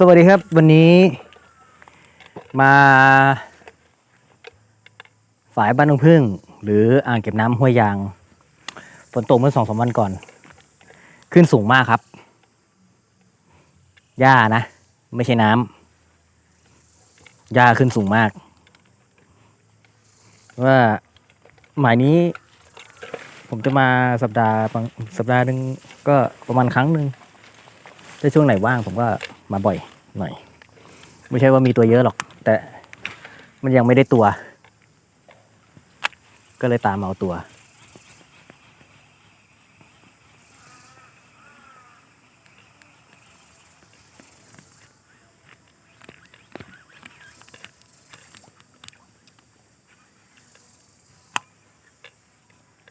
สวัสดีครับวันนี้มาฝายบ้านนงพึ่ง หรืออ่างเก็บน้ำห้วยยาง ฝนตกเมื่อสองสามวันก่อน ขึ้นสูงมากครับ หญ้านะ ไม่ใช่น้ำหญ้าขึ้นสูงมาก ว่าหมายนี้ ผมจะมาสัปดาห์สัปดาห์หนึ่งก็ประมาณครั้งหนึ่งถ้าช่วงไหนว่างผมก็ มาบ่อยหน่อย ไม่ใช่ว่ามีตัวเยอะหรอก แต่มันยังไม่ได้ตัว ก็เลยตามเอาตัว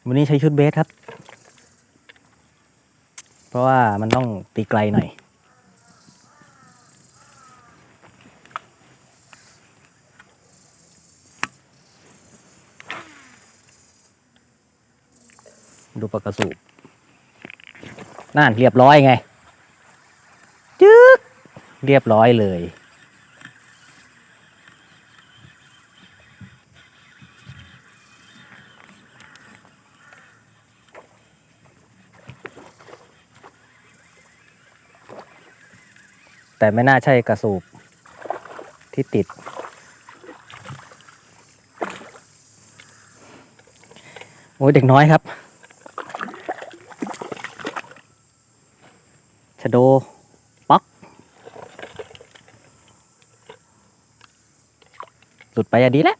วันนี้ใช้ชุดเบสครับ เพราะว่ามันต้องตีไกลหน่อย ปลากระสูบนั่นเรียบร้อยไง จึ๊กเรียบร้อยเลย แต่ไม่น่าใช่กระสูบที่ติด โอ้ยเด็กน้อยครับะโดป๊อกหลุดไปอะดีแล้ว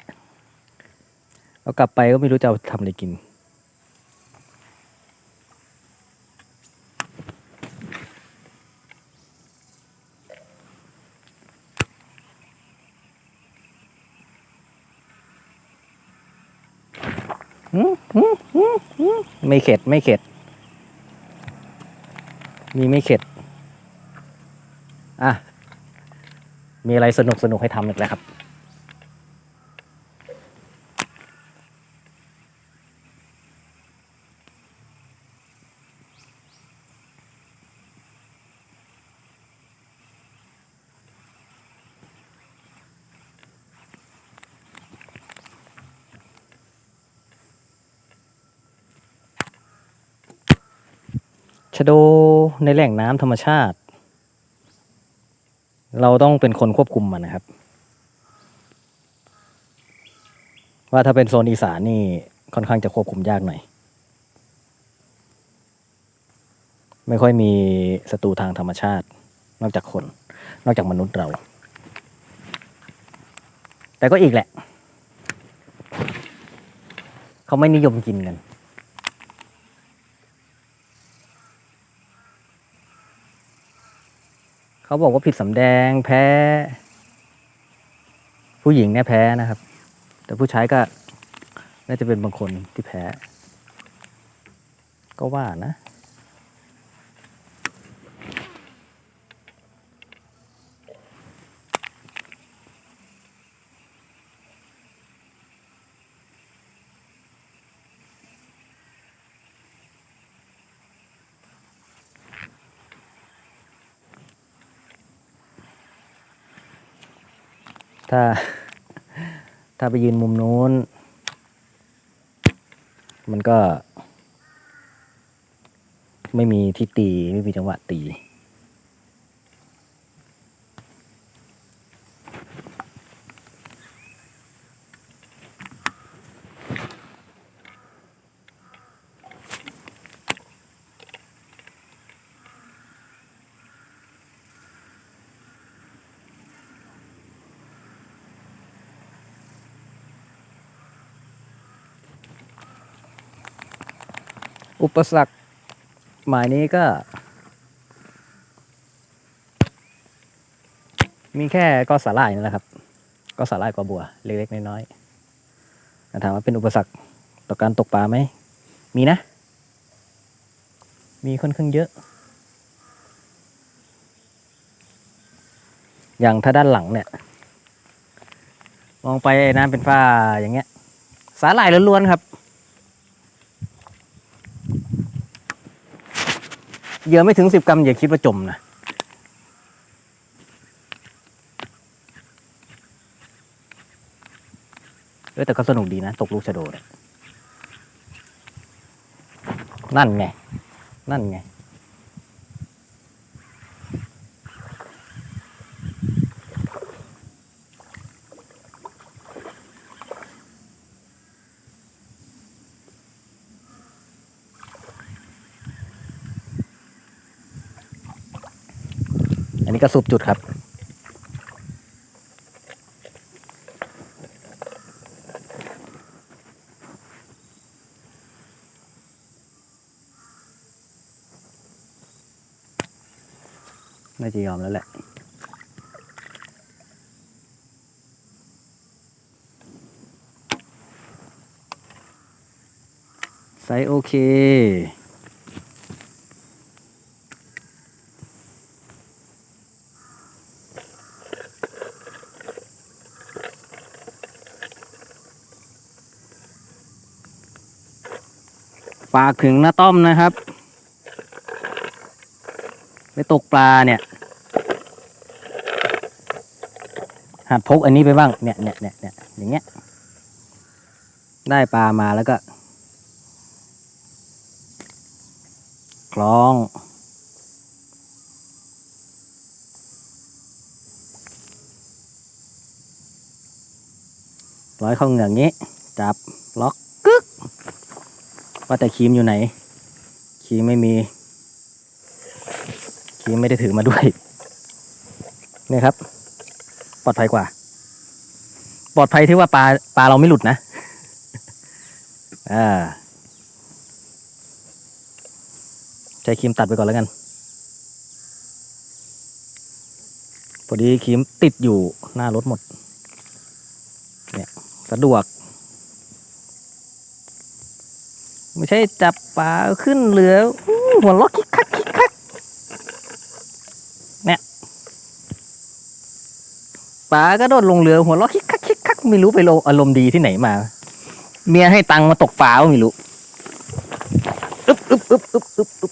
เอากลับไปก็ไม่รู้จะทำอะไรกิน ไม่เข็ด ไม่เข็ด มีไม่เข็ด อะ มีอะไรสนุกสนุกให้ทำอีกแล้วครับ ชะโดในแหล่งน้ำธรรมชาติ เราต้องเป็นคนควบคุมมันนะครับ ว่าถ้าเป็นโซนอีสานนี่ค่อนข้างจะควบคุมยากหน่อย ไม่ค่อยมีศัตรูทางธรรมชาติ นอกจากคน นอกจากมนุษย์เรา แต่ก็อีกแหละ เขาไม่นิยมกินกัน เขาบอกว่าผิดสำแดงแพ้ ผู้หญิงเนี่ยแพ้นะครับ แต่ผู้ชายก็น่าจะเป็นบางคนที่แพ้ ก็ว่านะ ถ้า ถ้าไปยืนมุมนู้น มันก็ ไม่มีที่ตี ไม่มีจังหวะตี อุปสรรคหมายนี้ก็ มีแค่ก็สาหร่ายนั่นแหละครับ ก็สาหร่ายกว่าบัว เล็กๆน้อยๆถามว่าเป็นอุปสรรคต่อการตกปลาไหม มีนะ มีค่อนข้างเยอะ อย่างถ้าด้านหลังเนี่ย มองไปน้ำเป็นฟ้าอย่างเงี้ย สาหร่ายล้วนๆครับ เหยื่อไม่ถึงสิบกรัมอย่าคิดว่าจมนะเออแต่ก็สนุกดีนะ ตกลูกชะโดนนั่นไง นั่นไง อันนี้ก็สูบจุดครับ น่าจะยอมแล้วแหละไซส์โอเค ฝากถึงน้าต้อมนะครับ ไปตกปลาเนี่ย หัดพกอันนี้ไปบ้าง เนี่ยเนี่ยเนี่ยเนี่ยอย่างเงี้ย ได้ปลามาแล้วก็ คล้องร้อยเข้าเหงือกงี้ จับ ล็อกกึ๊ก ว่าแต่ครีมอยู่ไหนครีมไม่มีครีมไม่ได้ถือมาด้วยนี่ครับ ปลอดภัยกว่า ปลอดภัยที่ว่าปลาปลาเราไม่หลุดนะอ่าใช้ครีมตัดไปก่อนแล้วกันพอดีครีมติดอยู่หน้ารถหมด เนี่ย สะดวก ไม่ใช่จับปลาขึ้นเรือหัวล็อกคิกคักคิกคักเนี่ยปลาก็โดดลงเรือหัวล็อกคิกคักคิกคักไม่รู้ไปโลอารมณ์ดีที่ไหนมา เมียให้ตังค์มาตกปลาไม่รู้อึ๊บอึ๊บอึ๊บอึ๊บอึ๊บอึ๊บ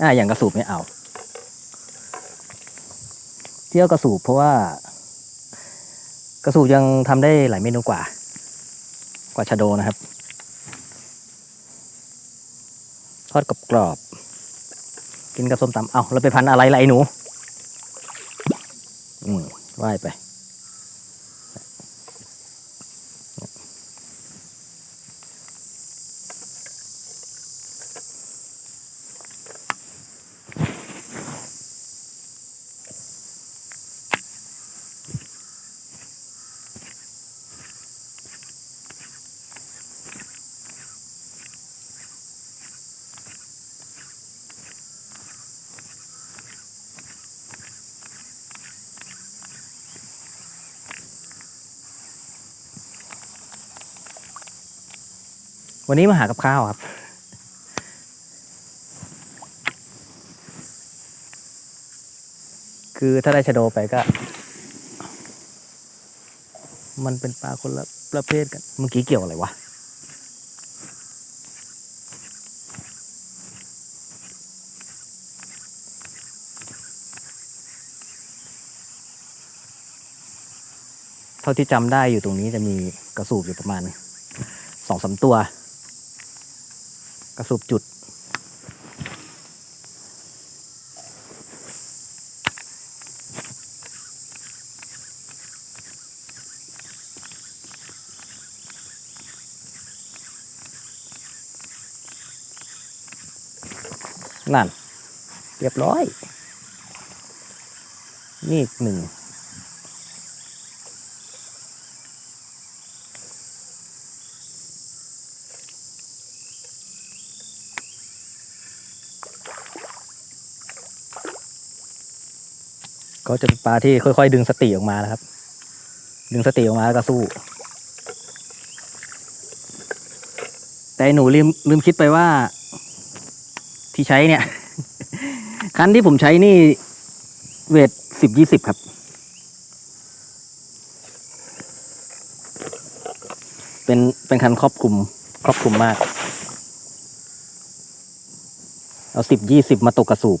อ่าอย่างกระสูบไม่เอา เที่ยวกระสูบเพราะว่า กระสูบยังทำได้หลายเมนูกว่า กว่าชาโดนะครับ ทอดกรอบกินกับส้มตำเอาเราไปพันอะไรล่ะไอ้หนู อืมว่ายไป วันนี้มาหากับข้าวครับ คือถ้าได้ชะโดไปก็ มันเป็นปลาคนละประเภทกัน เมื่อกี้เกี่ยวอะไรวะเท่าที่จำได้อยู่ตรงนี้จะมีกระสูบอยู่ประมาณสองสามตัว กระสูบจุด นั่น เรียบร้อย นี่อีกหนึ่ง ก็จะเป็นปลาที่ค่อยๆ ดึงสติออกมานะครับ ดึงสติออกมาแล้วก็สู้ แต่หนูลืมลืมคิดไปว่า ที่ใช้เนี่ย คันที่ผมใช้นี่เวทสิบยี่สิบครับ เป็นเป็นคันครอบคลุมครอบคลุมมาก เอาสิบยี่สิบมาตกกระสูบ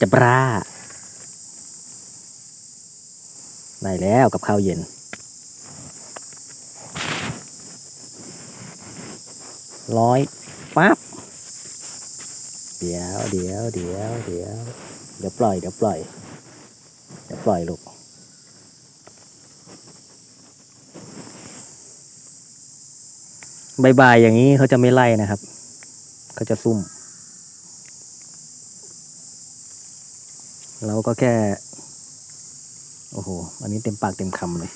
จะบรา ได้แล้วกับข้าวเย็น ร้อยปั๊บ เดี๋ยวเดี๋ยวเดี๋ยวเดี๋ยวเดี๋ยวปล่อยเดี๋ยวปล่อย เดี๋ยวปล่อยลูกบ่ายๆอย่างนี้เขาจะไม่ไล่นะครับ เขาจะซุ่ม เราก็แค่ โอ้โห อันนี้เต็มปากเต็มคำเลย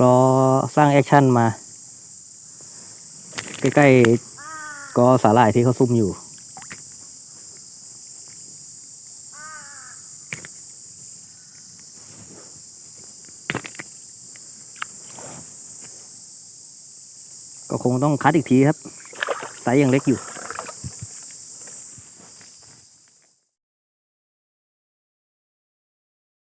ก็สร้างแอคชั่นมา ใกล้ๆ ก็สาหร่ายที่เขาซุ่มอยู่ ก็คงต้องคัดอีกทีครับ ไซส์ยังเล็กอยู่